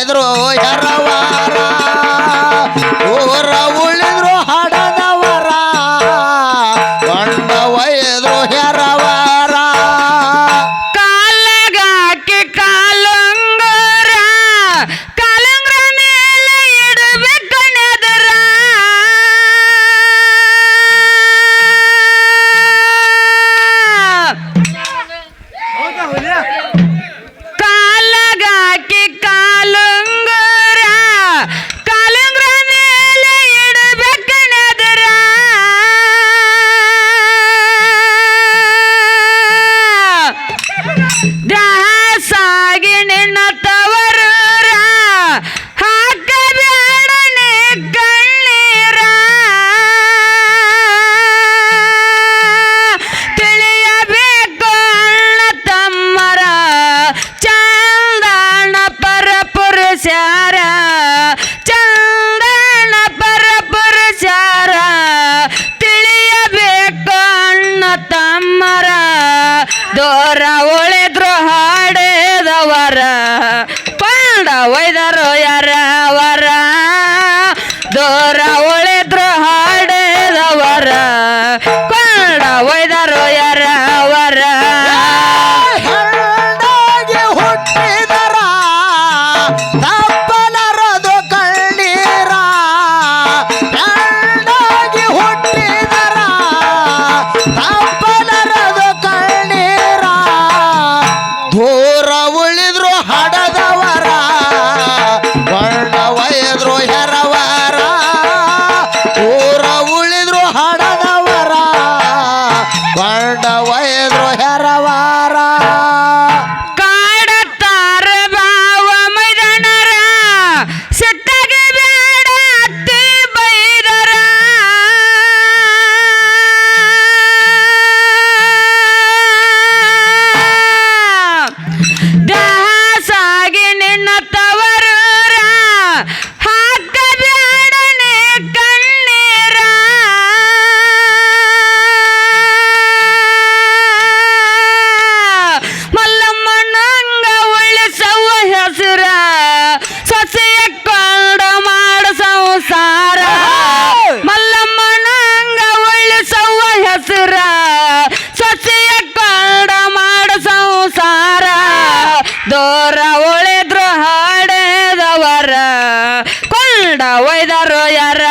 ಕೊಂಡ ಒಯ್ದ್ರು Yeah. ದೂರ ಒಳೆದ್ರು ಹಾಡದವರ ಕೊಂಡ ಒಯ್ದರು ಯಾರವರ